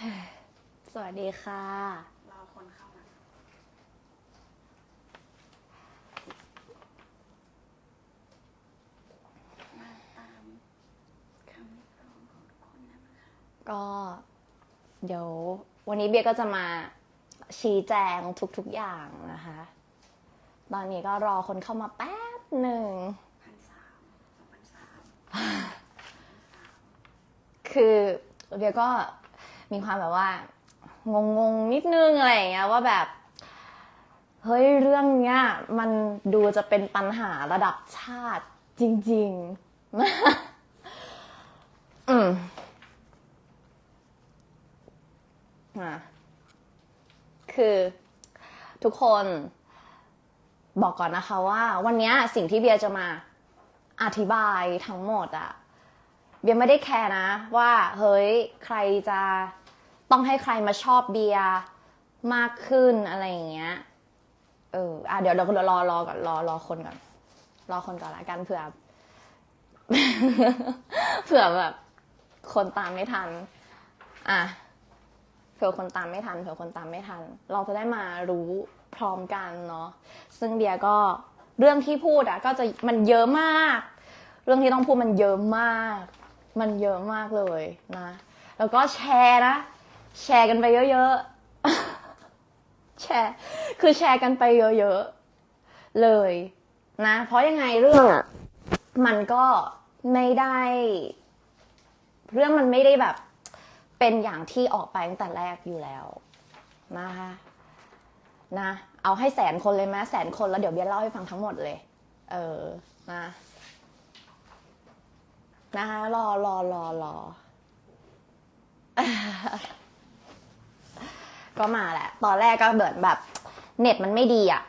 สวัสดีค่ะรอคนเข้ามามาตามคำเรียกร้องของทุกคนนะคะก็ เดี๋ยว วันนี้เบียร์ก็จะมาชี้แจงทุกๆอย่างนะคะ ตอนนี้ก็รอคนเข้ามาแป๊บหนึ่ง พันสามสองพันสามคือเบียร์ก็ มีความแบบว่างงๆนิดนึงอะไรอย่างเงี้ยว่าแบบ เฮ้ยเรื่องเนี้ยมันดูจะเป็นปัญหาระดับชาติจริงๆอืมอะคือทุกคนบอกก่อนนะคะว่าวันเนี้ยสิ่งที่เบียร์จะมาอธิบายทั้งหมดอะเบียร์ไม่ได้แคร์นะ ว่าเฮ้ยใครจะ ต้องให้ใครมาชอบเบียร์มากขึ้นอะไรอย่างเงี้ย เอออะเดี๋ยวเรารอรอก่อนรอรอคนก่อน รอคนก่อนละกันเผื่อ เผื่อแบบ คนตามไม่ทัน อะเผื่อคนตามไม่ทันเผื่อคนตามไม่ทัน เราจะได้มารู้พร้อมกันเนาะซึ่งเบียร์ก็เรื่องที่พูดอะก็จะมันเยอะมาก เรื่องที่ต้องพูดมันเยอะมาก มันเยอะมากเลยนะ แล้วก็แชร์นะ แชร์กันไปเยอะๆ แชร์ คือแชร์กันไปเยอะๆ เลยนะ เพราะยังไงเรื่องอะมันก็ไม่ได้ เรื่องมันไม่ได้แบบ เป็นอย่างที่ออกไปตั้งแต่แรกอยู่แล้วนะคะนะ เอาให้แสนคนเลยไหมแสนคนแล้วเดี๋ยวเบียร์เล่าให้ฟังทั้งหมดเลย เออนะนะคะรอรอรอรอ ก็มาแหละ ตอนแรกก็เบิดแบบเน็ตมันไม่ดีอะ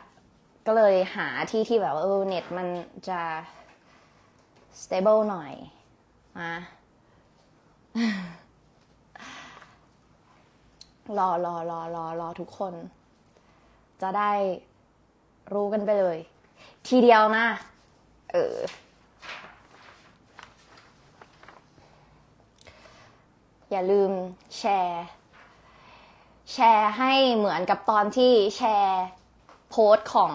ก็เลยหาที่ที่แบบว่าเออเน็ตมันจะ stable หน่อยนะรอรอรอรอรอทุกคน จะได้รู้กันไปเลย ทีเดียวนะ เออ อย่าลืมแชร์ แชร์ให้เหมือนกับตอนที่แชร์โพสต์ของ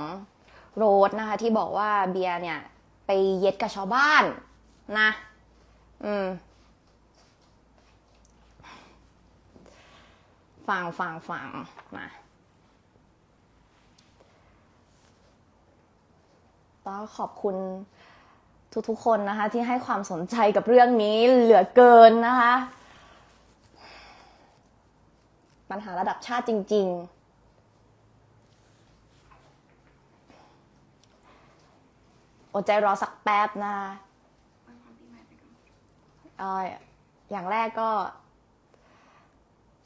โรสนะคะที่บอกว่าเบียร์เนี่ย ไปเย็ดกับชาวบ้านนะ อืม ฟังฟังฟังมาก็ขอบคุณทุกๆคนนะคะ ที่ให้ความสนใจกับเรื่องนี้เหลือเกินนะคะ ปัญหาระดับชาติจริง ๆอดใจรอสักแป๊บนะอย่างแรกก็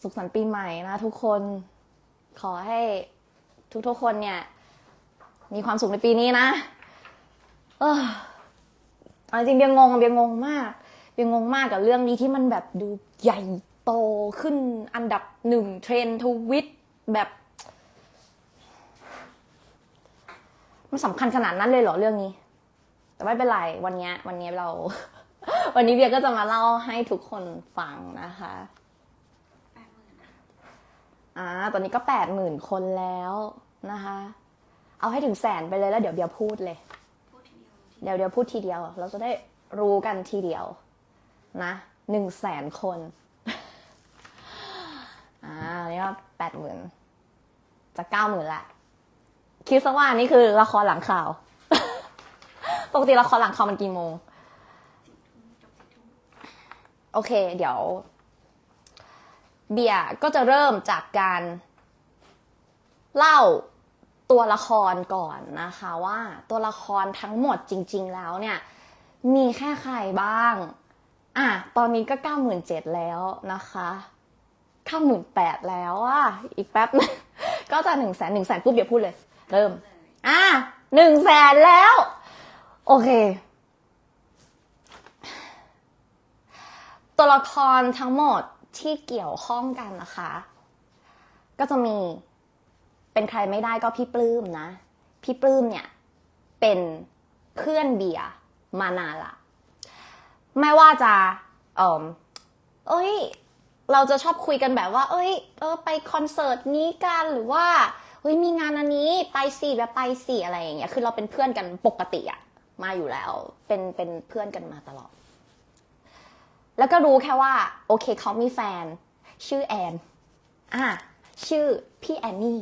สุขสันต์ปีใหม่นะทุกคน ขอให้ทุกๆคนเนี่ย มีความสุขในปีนี้นะ เออจริงเบียงงเบียงงมาก เบียงงมากกับเรื่องนี้ที่มันแบบดูใหญ่ โตขึ้นอันดับหนึ่งเทรนทวิตแบบมันสำคัญขนาดนั้นเลยเหรอเรื่องนี้ แต่ไม่เป็นไรวันเนี้ยวันเนี้ยเรา วันนี้เบียก็จะมาเล่าให้ทุกคนฟังนะคะอ่าตอนนี้ก็แปดหมื่นคนแล้วนะคะ เอาให้ถึงแสนไปเลยแล้วเดี๋ยวเบียพูดเลย เดียวทีเดี๋ยวเดี๋ยวพูดทีเดียว เราจะได้รู้กันทีเดียว นะหนึ่งแสนคน อ่าอันนี่ก็แปดหมื่นจะเก้าหมื่นละ คิดซะว่านี่คือละครหลังข่าว ปกติละครหลังข่าวมันกี่โมง โอเค เดี๋ยว เบียร์ก็จะเริ่มจากการ เล่าตัวละครก่อนนะคะว่าตัวละครทั้งหมดจริง ๆ แล้วเนี่ย มีแค่ใครบ้าง อะ ตอนนี้ก็เก้าหมื่นเจ็ดแล้วนะคะ ก้าหมื่นแปดแล้วอะอีกแป๊บนึงก็จะหนึ่งแสนหนึ่งแสนปุ๊บเดี๋ยวพูดเลย เริ่ม อะหนึ่งแสนแล้ว โอเค ตัวละครทั้งหมดที่เกี่ยวข้องกันนะคะ ก็จะมีเป็นใครไม่ได้ก็พี่ปลื้มนะ พี่ปลื้มเนี่ย เป็นเพื่อนเบียร์มานานละไม่ว่าจะเออเอ้ย เราจะชอบคุยกันแบบว่า เอ้ย เออ ไปคอนเสิร์ตนี้กันหรือว่าเฮ้ยมีงานอันนี้ไปสิแบบไปสิอะไรอย่างเงี้ย คือเราเป็นเพื่อนกันปกติอะมาอยู่แล้ว เป็นเป็นเพื่อนกันมาตลอด แล้วก็รู้แค่ว่า โอเคเขามีแฟน ชื่อแอนอะชื่อพี่แอนนี่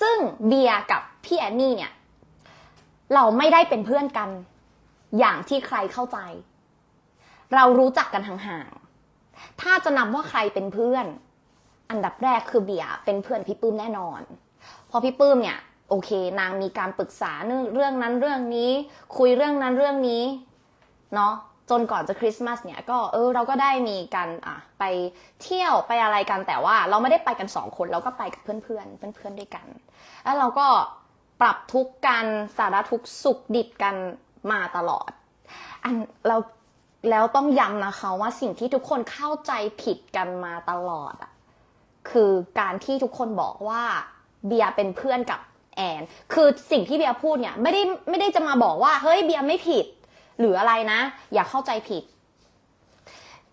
ซึ่งเบียร์กับพี่แอนนี่เนี่ย เราไม่ได้เป็นเพื่อนกัน อย่างที่ใครเข้าใจ เรารู้จักกันห่าง ถ้าจะนับว่าใครเป็นเพื่อน อันดับแรกคือเบียร์เป็นเพื่อนพี่ปื้มแน่นอนเพอพี่ปื้มเนี่ยโอเค นางมีการปรึกษาเรื่องนั้นเรื่องนี้ คุยเรื่องนั้นเรื่องนี้เนาะจนก่อนจะคริสต์มาสเนี่ยก็เออเราก็ได้มีการอะไปเที่ยวไปอะไรกันแต่ว่าเราไม่ได้ไปกันสองคนเราก็ไปกับเพื่อนๆเพื่อนๆด้วยกัน แล้วเราก็ปรับทุกกันสารทุกสุขดิบกันมาตลอด อันเรา แล้วต้องย้ำนะคะว่าสิ่งที่ทุกคนเข้าใจผิดกันมาตลอดอะคือการที่ทุกคนบอกว่าเบียเป็นเพื่อนกับแอน คือสิ่งที่เบียพูดเนี่ยไม่ได้ไม่ได้จะมาบอกว่า เฮ้ยเบียไม่ผิด หรืออะไรนะ อย่าเข้าใจผิด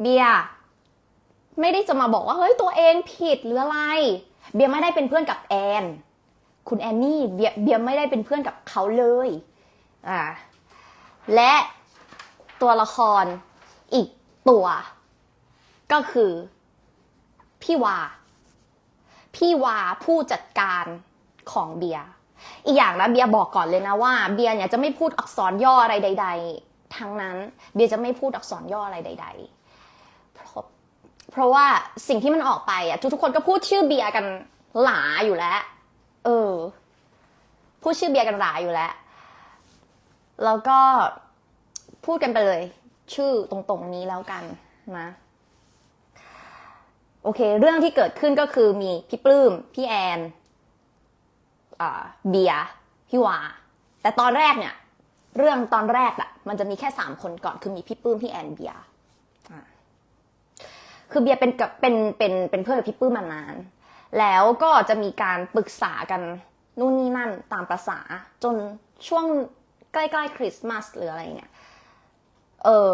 เบียไม่ได้จะมาบอกว่าเฮ้ยตัวเองผิดหรืออะไร เบียไม่ได้เป็นเพื่อนกับแอน คุณแอนนี่เบียเบียไม่ได้เป็นเพื่อนกับเขาเลย อ่า และ ตัวละครอีกตัว ก็คือ พี่วา พี่วาผู้จัดการของเบียร์อีกอย่างนะเบียร์บอกก่อนเลยนะว่าเบียร์เนี่ยจะไม่พูดอักษรย่ออะไรใด ๆ ทั้งนั้นเบียร์จะไม่พูดอักษรย่ออะไรใด ๆ เพราะเพราะว่าสิ่งที่มันออกไปอะทุกๆคนก็พูดชื่อเบียร์กันหลาอยู่แล้ว เออ พูดชื่อเบียร์กันหลาอยู่แล้ว แล้วก็ พูดกันไปเลย ชื่อตรงๆนี้แล้วกันนะโอเค เรื่องที่เกิดขึ้นก็คือมีพี่ปลื้ม พี่แอนอ่าเบียร์พี่วา แต่ตอนแรกเนี่ย เรื่องตอนแรกอะมันจะมีแค่สามคนก่อนคือมีพี่ปลื้มพี่แอนเบียร์อ่าคือเบียร์เป็นกับเป็นเป็นเป็นเพื่อนกับพี่ปลื้มมานาน แล้วก็จะมีการปรึกษากันนู่นนี่นั่นตามประษาจนช่วงใกล้ๆคริสต์มาสหรืออะไรเนี่ย เออ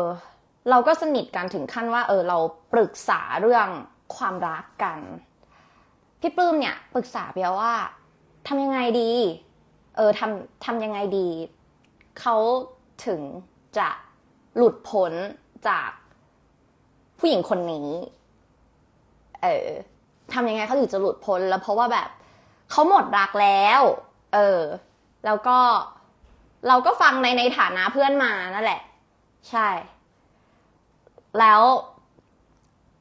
เราก็สนิทกันถึงขั้นว่าเออเราปรึกษาเรื่องความรักกัน พี่ปลื้มเนี่ยปรึกษาเบียว่าทำยังไงดี เออทำทำยังไงดี เขาถึงจะหลุดพ้นจากผู้หญิงคนนี้ เออทำยังไงเขาถึงจะหลุดพ้นแล้วเพราะว่าแบบเขาหมดรักแล้ว เออ แล้วก็เราก็ฟังในในฐานะเพื่อนมานั่นแหละ ใช่ แล้ว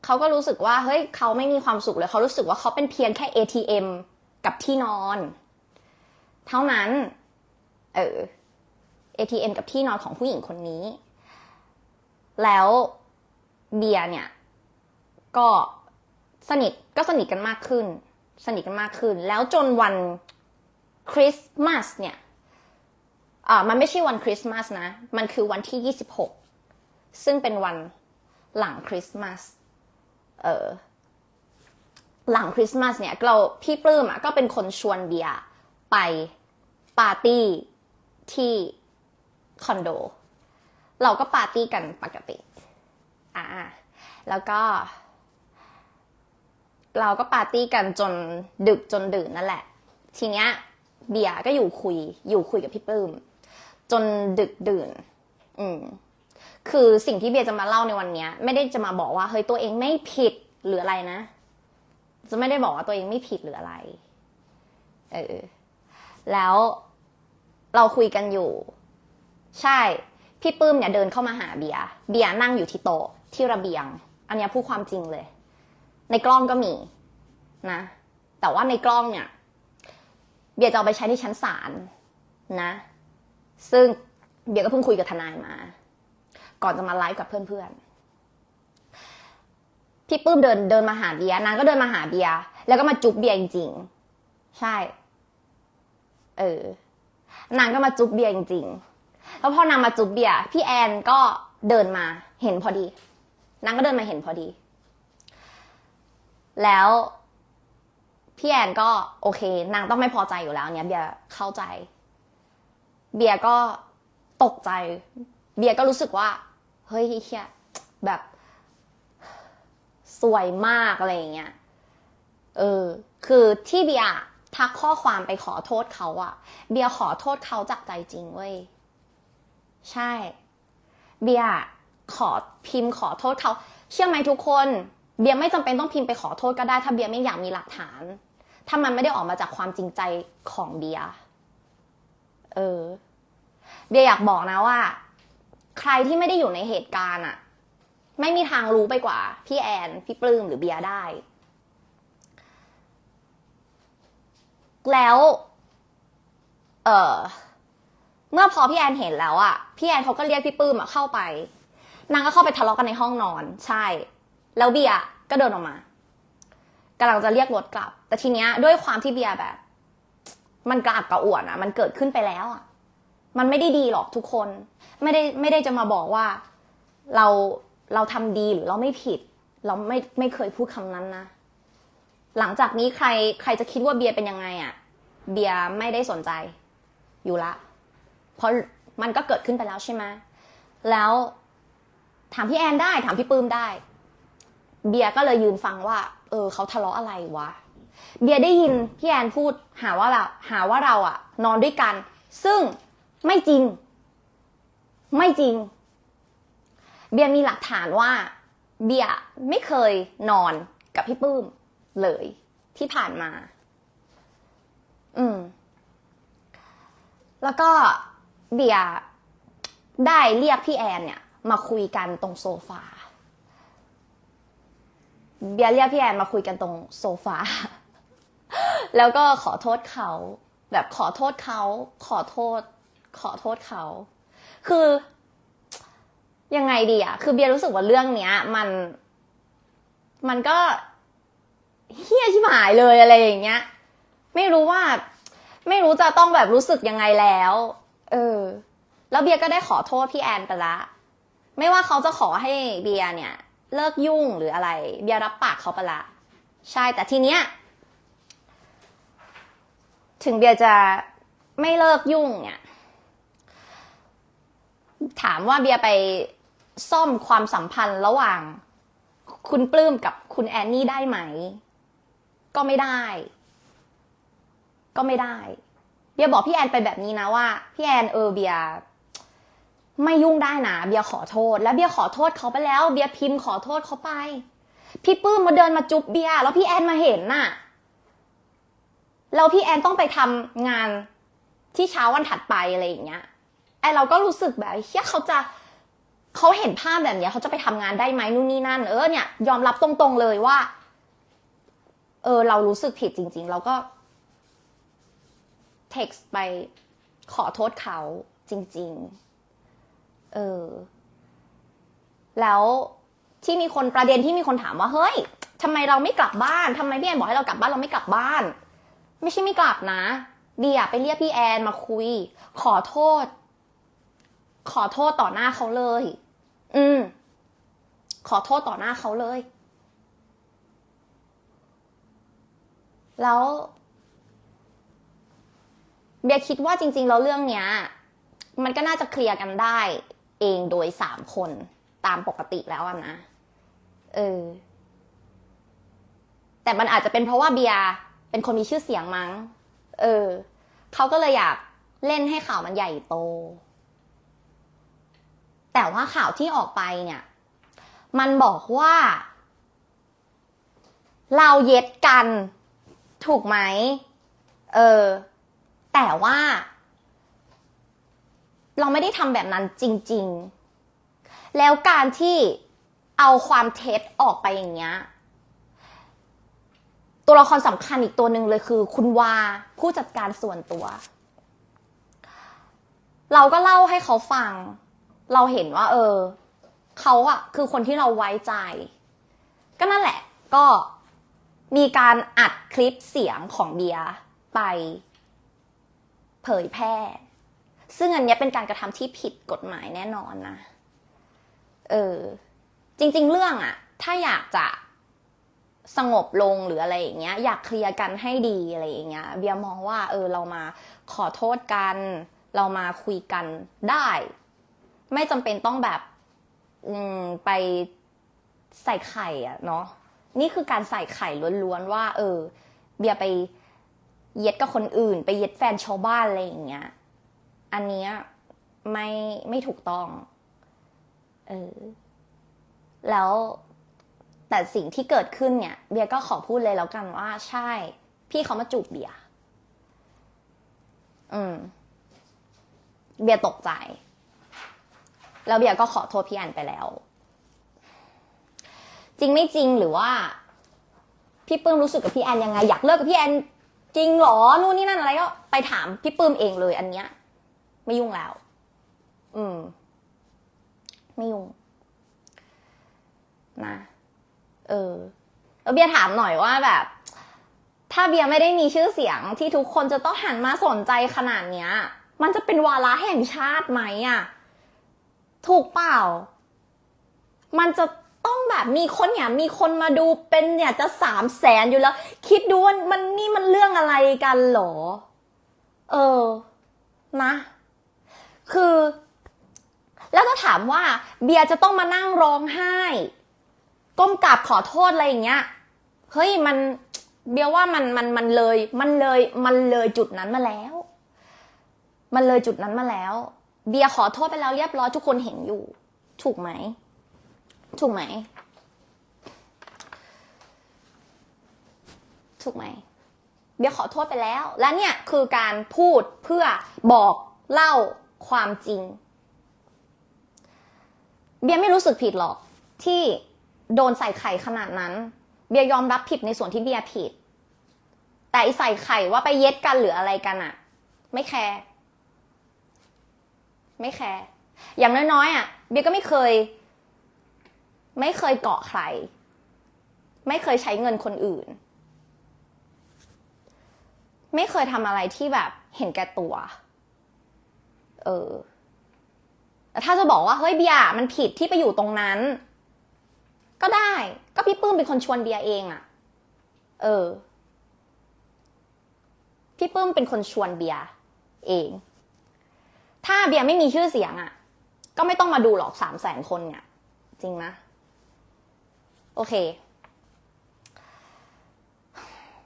เขาก็รู้สึกว่า เฮ้ยเขาไม่มีความสุขเลย เขารู้สึกว่าเขาเป็นเพียงแค่ ATM กับที่นอน เท่านั้น เออ ATM กับที่นอนของผู้หญิงคนนี้ แล้วเบียร์เนี่ย ก็สนิทก็สนิทกันมากขึ้น สนิทกันมากขึ้น แล้วจนวันคริสต์มาสเนี่ย อ่ามันไม่ใช่วันคริสต์มาสนะ มันคือวันที่ 26 ซึ่งเป็นวันหลังคริสต์มาส เออ หลังคริสต์มาสเนี่ย เราพี่ปลื้มอะก็เป็นคนชวนเบียร์ไปปาร์ตี้ที่คอนโด เราก็ปาร์ตี้กันปกติ อ่า แล้วก็ เราก็ปาร์ตี้กันจนดึกจนดื่นนั่นแหละ ทีเนี้ยเบียร์ก็อยู่คุยอยู่คุยกับพี่ปลื้ม จนดึกดื่น อืม คือสิ่งที่เบียร์จะมาเล่าในวันนี้ไม่ได้จะมาบอกว่าเฮ้ยตัวเองไม่ผิดหรืออะไรนะ จะไม่ได้บอกว่าตัวเองไม่ผิดหรืออะไร เออ แล้วเราคุยกันอยู่ ใช่ พี่ปื้มเนี่ยเดินเข้ามาหาเบียร์เบียร์นั่งอยู่ที่โต๊ะที่ระเบียง อันนี้พูดความจริงเลย ในกล้องก็มี นะ แต่ว่าในกล้องเนี่ย เบียร์จะเอาไปใช้ที่ชั้นศาลนะ ซึ่งเบียร์ก็เพิ่งคุยกับทนายมา ก่อนจะมาไลฟ์กับเพื่อนๆ พี่ปื้มเดินเดินมาหาเบียร์นางก็เดินมาหาเบียร์แล้วก็มาจุ๊บเบียร์จริงๆ ใช่ เออ นางก็มาจุ๊บเบียร์จริงๆ แล้วพอนางมาจุ๊บเบียร์พี่แอนก็เดินมาเห็นพอดี นางก็เดินมาเห็นพอดี แล้วพี่แอนก็โอเค นางต้องไม่พอใจอยู่แล้วเนี่ยเบียร์เข้าใจ เบียร์ก็ตกใจ เบียร์ก็รู้สึกว่า เฮ้ยเฮียแบบ สวยมากอะไรอย่างเงี้ย เออ คือที่เบียร์ทักข้อความไปขอโทษเขาอะเบียร์ขอโทษเขาจากใจจริงเว้ย ใช่ เบียร์ขอพิมพ์ขอโทษเขา เชื่อไหมทุกคน เบียร์ไม่จำเป็นต้องพิมพ์ไปขอโทษก็ได้ ถ้าเบียร์ไม่อยากมีหลักฐาน ถ้ามันไม่ได้ออกมาจากความจริงใจของเบียร์ เออ เบียอยากบอกนะว่า ใครที่ไม่ได้อยู่ในเหตุการณ์อะไม่มีทางรู้ไปกว่า พี่แอน พี่ปลื้มหรือเบียได้ แล้ว เออเมื่อพอพี่แอนเห็นแล้วอะพี่แอนเขาก็เรียกพี่ปื้มอะเข้าไป นางก็เข้าไปทะเลาะกันในห้องนอน ใช่ แล้วเบียก็เดินออกมากำลังจะเรียกรถกลับ แต่ทีเนี้ยด้วยความที่เบียแบบ มันกระอักกระอ่วนอะมันเกิดขึ้นไปแล้วอะมันไม่ได้ดีหรอกทุกคน ไม่ได้ไม่ได้จะมาบอกว่า เราเราทำดีหรือเราไม่ผิด เราไม่ไม่เคยพูดคำนั้นนะ หลังจากนี้ใครใครจะคิดว่าเบียร์เป็นยังไงอะ่ะเบียร์ไม่ได้สนใจอยู่ละ เพราะมันก็เกิดขึ้นไปแล้วใช่ไหมแล้วถามพี่แอนได้ถามพี่ปื้มได้ เบียร์ก็เลยยืนฟังว่า เออเขาทะเลาะอะไรวะ เบียร์ได้ยินพี่แอนพูดหาว่าเราหาว่าเราอะนอนด้วยกัน ซึ่งไม่จริง ไม่จริง เบียร์มีหลักฐานว่า เบียร์ไม่เคยนอนกับพี่ปื้มเลยที่ผ่านมา อืม แล้วก็เบียร์ได้เรียกพี่แอนเนี่ย มาคุยกันตรงโซฟาเบียร์เรียกพี่แอนมาคุยกันตรงโซฟา แล้วก็ขอโทษเขา แบบขอโทษเขา ขอโทษ ขอโทษเขา คือยังไงดีอะคือเบียร์รู้สึกว่าเรื่องเนี้ย มัน มันก็เฮี้ยชิบหายเลยอะไรอย่างเงี้ย ไม่รู้ว่า ไม่รู้จะต้องแบบรู้สึกยังไงแล้ว เออ แล้วเบียร์ก็ได้ขอโทษพี่แอนไปละ ไม่ว่าเขาจะขอให้เบียร์เนี่ย เลิกยุ่งหรืออะไร เบียร์รับปากเขาไปละ ใช่ แต่ทีเนี้ย ถึงเบียร์จะไม่เลิกยุ่งเนี่ย ถามว่าเบียร์ไปซ่อมความสัมพันธ์ระหว่าง คุณปลื้มกับคุณแอนนี่ได้ไหม ก็ไม่ได้ ก็ไม่ได้ เบียบอกพี่แอนไปแบบนี้นะว่า พี่แอนเออเบียไม่ยุ่งได้นะเบียขอโทษ แล้วเบียขอโทษเขาไปแล้ว เบียพิมพ์ขอโทษเขาไป พี่ปื้มมาเดินมาจุ๊บเบียแล้วพี่แอนมาเห็นน่ะ แล้วพี่แอนต้องไปทำงานที่เช้าวันถัดไปอะไรอย่างเงี้ยไอเราก็รู้สึกแบบเฮียเขาจะเขาเห็นภาพแบบเนี้ยเขาจะไปทำงานได้ไหมนู่นนี่นั่น เออเนี่ยยอมรับตรงๆเลยว่า เออ เรารู้สึกผิดจริง ๆ เราก็ text ไปขอโทษเขาจริง ๆ เออ แล้วที่มีคนประเด็นที่มีคนถามว่า เฮ้ยทำไมเราไม่กลับบ้านทำไมพี่แอนบอกให้เรากลับบ้านเราไม่กลับบ้าน ไม่ใช่ไม่กลับนะเบียไปเรียกพี่แอนมาคุย ขอโทษ ขอโทษต่อหน้าเขาเลย อืม ขอโทษต่อหน้าเขาเลย แล้วเบียคิดว่าจริง ๆ แล้วเรื่องเนี้ย มันก็น่าจะเคลียร์กันได้ เองโดยสามคนตามปกติแล้วนะ เออ แต่มันอาจจะเป็นเพราะว่าเบียร์ เป็นคนมีชื่อเสียงมั้ง เออ เขาก็เลยอยากเล่นให้ข่าวมันใหญ่โต แต่ว่าข่าวที่ออกไปเนี่ย มันบอกว่า เราเย็ดกัน ถูกไหม เออ แต่ว่า เราไม่ได้ทำแบบนั้นจริง ๆ แล้วการที่เอาความเท็จออกไปอย่างเงี้ย ตัวละครสำคัญอีกตัวหนึ่งเลยคือ คุณวาผู้จัดการส่วนตัว เราก็เล่าให้เขาฟัง เราเห็นว่า เออ เขาอะคือคนที่เราไว้ใจ ก็นั่นแหละ ก็มีการอัดคลิปเสียงของเบียร์ไปเผยแพร่ ซึ่งอันนี้เป็นการกระทำที่ผิดกฎหมายแน่นอนนะ เออ จริง ๆ เรื่องอะถ้าอยากจะ สงบลงหรืออะไรอย่างเงี้ย อยากเคลียร์กันให้ดีอะไรอย่างเงี้ย เบียมองว่า เออเรามาขอโทษกัน เรามาคุยกันได้ ไม่จำเป็นต้องแบบอืมไปใส่ไข่อะเนาะนี่คือการใส่ไข่ล้วนๆว่า เออ เบียไปเย็ดกับคนอื่น ไปเย็ดแฟนชาวบ้านอะไรอย่างเงี้ย อันเนี้ยไม่ไม่ถูกต้อง เออ แล้ว แต่สิ่งที่เกิดขึ้นเนี่ยเบียร์ก็ขอพูดเลยแล้วกันว่าใช่ พี่เขามาจูบเบียร์อืม เบียร์ตกใจ แล้วเบียร์ก็ขอโทษพี่แอนไปแล้ว จริงไม่จริงหรือว่า พี่ปื้มรู้สึกกับพี่แอนยังไง อยากเลิกกับพี่แอนจริงเหรอนู่นนี่นั่นอะไรก็ไปถามพี่ปื้มเองเลย อันเนี้ย ไม่ยุ่งแล้ว อืม ไม่ยุ่งนะ เออเบียร์ถามหน่อยว่าแบบ ถ้าเบียร์ไม่ได้มีชื่อเสียงที่ทุกคนจะต้องหันมาสนใจขนาดเนี้ย มันจะเป็นวาระแห่งชาติไหมอะถูกเปล่า มันจะต้องแบบมีคนเนี่ย มีคนมาดูเป็นเนี่ยจะสามแสนอยู่แล้ว คิดดูว่ามันนี่มันเรื่องอะไรกันหรอ เออ นะ คือ แล้วก็ถามว่า เบียร์จะต้องมานั่งร้องไห้ ก้มกราบขอโทษอะไรอย่างเงี้ยเฮ้ยมันเบียว่ามันมันมันเลย มันเลยมันเลยจุดนั้นมาแล้ว มันเลยจุดนั้นมาแล้ว เบียขอโทษไปแล้วเรียบร้อยทุกคนเห็นอยู่ ถูกไหมถูกไหมถูกไหมเบียขอโทษไปแล้ว และเนี่ยคือการพูดเพื่อบอกเล่าความจริง เบียไม่รู้สึกผิดหรอกที่ โดนใส่ไข่ขนาดนั้น เบียยอมรับผิดในส่วนที่เบียผิด แต่ไอใส่ไข่ว่าไปเย็ดกันหรืออะไรกันอะไม่แคร์ไม่แคร์อย่างน้อยๆอะเบียก็ไม่เคย ไม่เคยเกาะใคร ไม่เคยใช้เงินคนอื่น ไม่เคยทำอะไรที่แบบเห็นแก่ตัว เออแต่ถ้าจะบอกว่าเฮ้ยเบียมันผิดที่ไปอยู่ตรงนั้น ก็ได้ ก็พี่ปื้มเป็นคนชวนเบียเองอะเออ พี่ปื้มเป็นคนชวนเบียเอง ถ้าเบียไม่มีชื่อเสียงอะก็ไม่ต้องมาดูหรอกสามแสนคนเนี่ย จริงนะ โอเค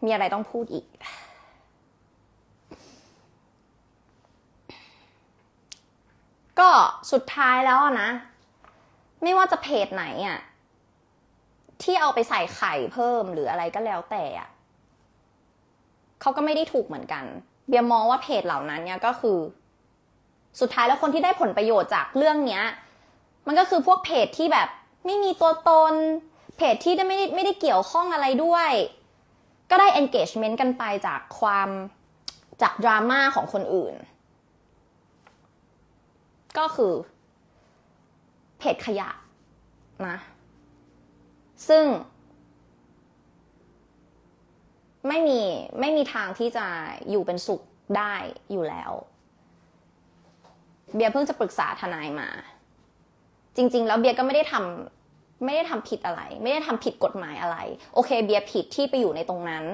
มีอะไรต้องพูดอีก ก็สุดท้ายแล้วนะ ไม่ว่าจะเพจไหนอะ ที่เอาไปใส่ไข่เพิ่มหรืออะไรก็แล้วแต่อะเขาก็ไม่ได้ถูกเหมือนกัน เบียร์มองว่าเพจเหล่านั้นเนี่ยก็คือ สุดท้ายแล้วคนที่ได้ผลประโยชน์จากเรื่องเนี้ย มันก็คือพวกเพจที่แบบไม่มีตัวตน เพจที่ไม่ได้ไม่ได้เกี่ยวข้องอะไรด้วย ก็ได้ engagement กันไปจากความจากดราม่าของคนอื่น ก็คือ เพจขยะนะ ซึ่ง ไม่มีไม่มีทางที่จะอยู่เป็นสุขได้อยู่แล้ว เบียเพิ่งจะปรึกษาทนายมา จริง ๆ แล้วเบียก็ไม่ได้ทำไม่ได้ทำผิดอะไร ไม่ได้ทำผิดกฎหมายอะไร โอเค เบียผิดที่ไปอยู่ในตรงนั้น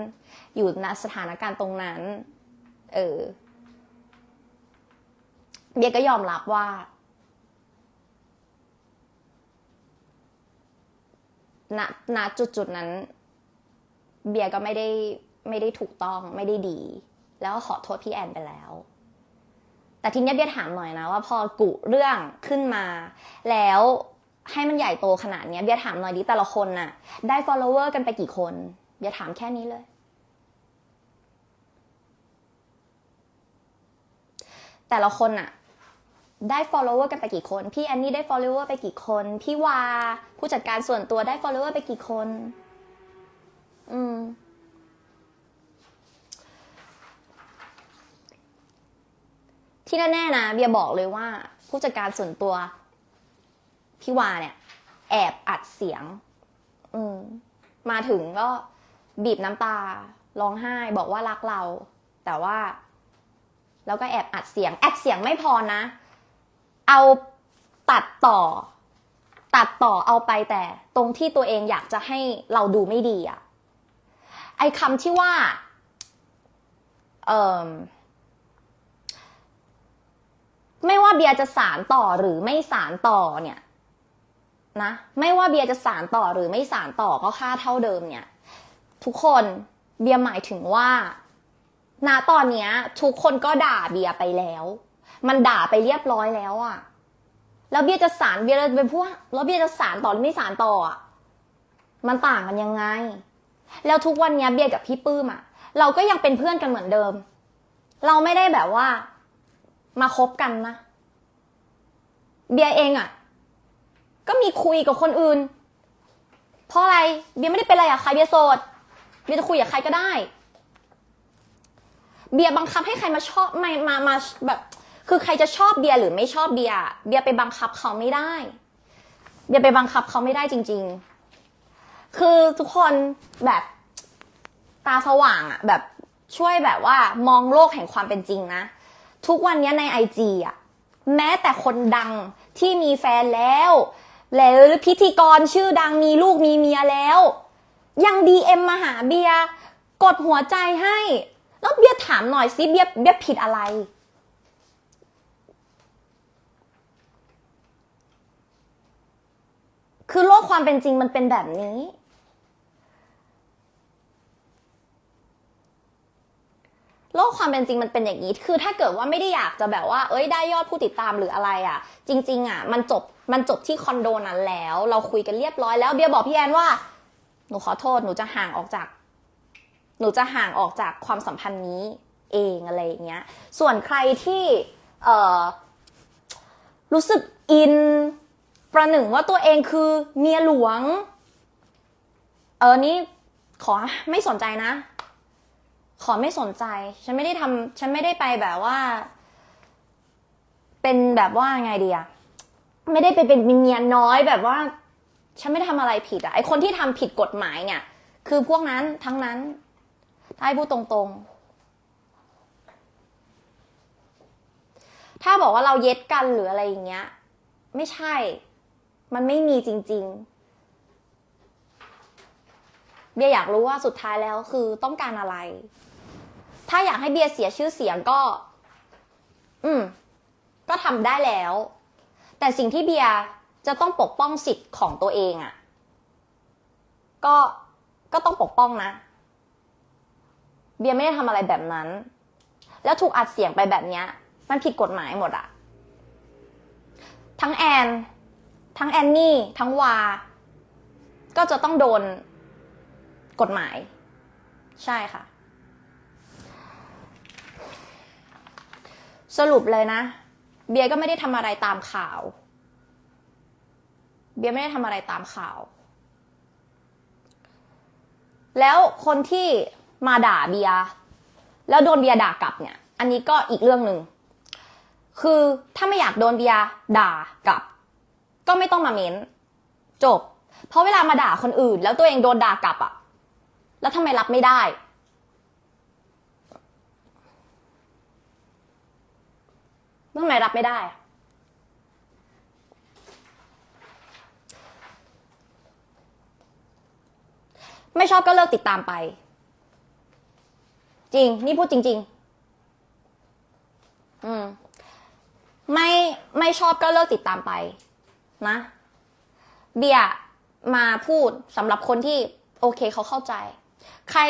อยู่ณสถานการณ์ตรงนั้น เออเบียก็ยอมรับว่า ณณจุดจุดนั้น เบียร์ก็ไม่ได้ไม่ได้ถูกต้องไม่ได้ดี แล้วก็ขอโทษพี่แอนไปแล้ว แต่ทีนี้เบียร์ถามหน่อยนะว่าพอกุเรื่องขึ้นมา แล้วให้มันใหญ่โตขนาดนี้เบียร์ถามหน่อยดิแต่ละคนน่ะ ได้ follower กันไปกี่คนเบียร์ถามแค่นี้เลย แต่ละคนน่ะ ได้ follower กันไปกี่คน พี่แอนนี่ได้ follower ไปกี่คน พี่วา ผู้จัดการส่วนตัวได้ follower ไปกี่คน อืม ที่แน่ๆนะเบียบอกเลยว่า ผู้จัดการส่วนตัว พี่วาเนี่ย แอบอัดเสียง อืม มาถึงก็บีบน้ำตาร้องไห้บอกว่ารักเรา แต่ว่า แล้วก็แอบอัดเสียงอัดเสียงไม่พอนะ เอาตัดต่อ ตัดต่อเอาไปแต่ ตรงที่ตัวเองอยากจะให้เราดูไม่ดีอะไอคำที่ว่าเอ่อไม่ว่าเบียร์จะสารต่อหรือไม่สารต่อเนี่ยนะไม่ว่าเบียร์จะสารต่อหรือไม่สารต่อก็ค่าเท่าเดิมเนี่ย ทุกคนเบียร์หมายถึงว่าณตอนเนี้ยทุกคนก็ด่าเบียร์ไปแล้ว มันด่าไปเรียบร้อยแล้วอะแล้วเบียจะสารเบียร์เป็นพวกแล้วเบียจะสารต่อหรือไม่สารต่ออะมันต่างกันยังไง แล้วทุกวันเนี้ยเบียกับพี่ปื้มอะเราก็ยังเป็นเพื่อนกันเหมือนเดิม เราไม่ได้แบบว่า มาคบกันนะ เบียเองอะก็มีคุยกับคนอื่น เพราะอะไร เบียไม่ได้เป็นอะไรกับใครเบียโสด เบียจะคุยกับใครก็ได้ เบียบังคับให้ใครมาชอบมามามาแบบ คือใครจะชอบเบียร์หรือไม่ชอบเบียร์เบียร์ไปบังคับเขาไม่ได้ เบียร์ไปบังคับเขาไม่ได้จริง ๆ คือทุกคนแบบตาสว่างอะแบบช่วยแบบว่ามองโลกแห่งความเป็นจริงนะ ทุกวันนี้ในไอจีอะแม้แต่คนดังที่มีแฟนแล้วแล้วพิธีกรชื่อดังมีลูกมีเมียแล้ว ยังดีเอ็มมาหาเบียร์กดหัวใจให้ แล้วเบียร์ถามหน่อยสิเบียร์เบียร์ผิดอะไร คือโลกความเป็นจริงมันเป็นแบบนี้ โลกความเป็นจริงมันเป็นอย่างนี้ คือถ้าเกิดว่าไม่ได้อยากจะแบบว่า เอ้ยได้ยอดผู้ติดตามหรืออะไรอะ่ะ จริง ๆ อะ มันจบ มันจบที่คอนโดนั้นแล้ว เราคุยกันเรียบร้อยแล้วเบียร์บอกพี่แอนว่า หนูขอโทษ หนูจะห่างออกจาก หนูจะห่างออกจากความสัมพันธ์นี้เองอะไรอย่างเงี้ย ส่วนใครที่ เอ่อรู้สึกอิน ประหนึ่งว่าตัวเองคือเมียหลวง เออนี่ขอไม่สนใจนะ ขอไม่สนใจ ฉันไม่ได้ทำฉันไม่ได้ไปแบบว่า เป็นแบบว่าไงดีอะไม่ได้ไปเป็นเมียน้อยแบบว่า ฉันไม่ได้ทำอะไรผิดอะไอคนที่ทำผิดกฎหมายเนี่ย คือพวกนั้นทั้งนั้นถ้าให้พูดตรงๆ ถ้าบอกว่าเราเย็ดกันหรืออะไรอย่างเงี้ย ไม่ใช่ มันไม่มีจริง ๆ เบียอยากรู้ว่าสุดท้ายแล้วคือต้องการอะไร ถ้าอยากให้เบียเสียชื่อเสียงก็ อืม ก็ทำได้แล้ว แต่สิ่งที่เบียจะต้องปกป้องสิทธิ์ของตัวเองอะ่ะ ก็ ก็ต้องปกป้องนะ เบียไม่ได้ทำอะไรแบบนั้น แล้วถูกอัดเสียงไปแบบเนี้ย มันผิดกฎหมายหมดอะ ทั้งแอน ทั้งแอนนี่ทั้งวา ก็จะต้องโดนกฎหมาย ใช่ค่ะ สรุปเลยนะ เบียร์ก็ไม่ได้ทำอะไรตามข่าว เบียร์ไม่ได้ทำอะไรตามข่าว แล้วคนที่มาด่าเบียร์แล้วโดนเบียร์ด่ากลับเนี่ย อันนี้ก็อีกเรื่องหนึ่ง คือถ้าไม่อยากโดนเบียร์ด่ากลับ ก็ไม่ต้องมาเม้น จบ เพราะเวลามาด่าคนอื่น แล้วตัวเองโดนด่ากลับอะแล้วทำไมรับไม่ได้ ทำไมรับไม่ได้ ไม่ชอบก็เลิกติดตามไป จริง นี่พูดจริง ๆ อืมไม่ไม่ชอบก็เลิกติดตามไป นะ เบียร์มาพูดสำหรับคนที่โอเคเขาเข้าใจ ใคร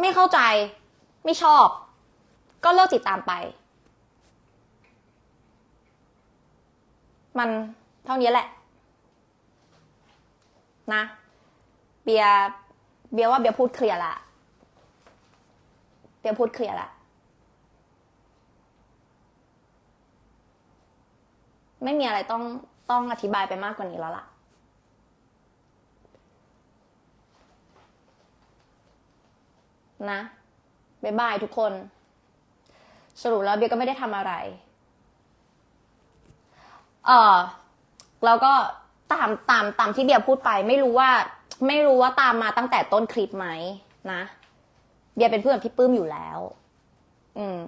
ไม่เข้าใจไม่ชอบ ก็เลิกติดตามไป มันเท่านี้แหละ นะ เบียร์เบียร์ว่าเบียร์พูดเคลียร์ละเบียร์พูดเคลียร์ละไม่มีอะไรต้อง ต้องอธิบายไปมากกว่านี้แล้วล่ะ นะบายบายทุกคน สรุปแล้วเบียก็ไม่ได้ทำอะไร เออแล้วก็ตามตามตามที่เบียร์พูดไป ไม่รู้ว่า ไม่รู้ว่าตามมาตั้งแต่ต้นคลิปไหมนะ เบียร์เป็นเพื่อนกับพี่ปื้มอยู่แล้ว อืม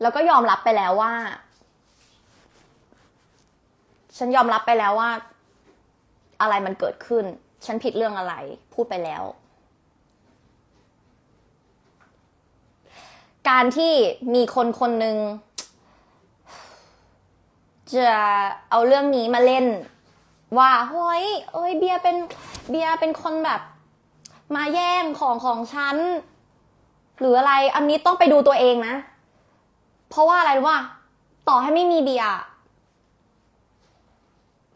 แล้วก็ยอมรับไปแล้วว่า ฉันยอมรับไปแล้วว่า อะไรมันเกิดขึ้น ฉันผิดเรื่องอะไร พูดไปแล้ว การที่มีคนคนหนึ่งจะเอาเรื่องนี้มาเล่น ว่าเฮ้ยเอ้ยเบียเป็นเบียเป็นคนแบบ มาแย่งของของฉันหรืออะไร อันนี้ต้องไปดูตัวเองนะ เพราะว่าอะไรรู้ว่า ต่อให้ไม่มีเบียร์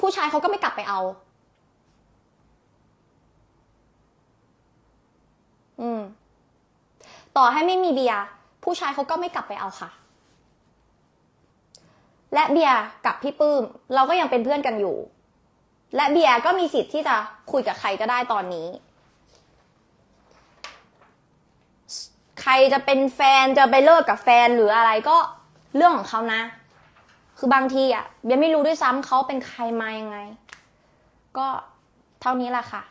ผู้ชายเขาก็ไม่กลับไปเอา อืม ต่อให้ไม่มีเบียร์ผู้ชายเขาก็ไม่กลับไปเอาค่ะ และเบียร์กับพี่ปื้ม เราก็ยังเป็นเพื่อนกันอยู่ และเบียร์ก็มีสิทธิ์ที่จะคุยกับใครก็ได้ตอนนี้ ใครจะเป็นแฟนจะไปเลิกกับแฟนหรืออะไรก็เรื่องของเขานะ คือบางทีอะเบียไม่รู้ด้วยซ้ำเขาเป็นใครมายังไง ก็เท่านี้แหละค่ะ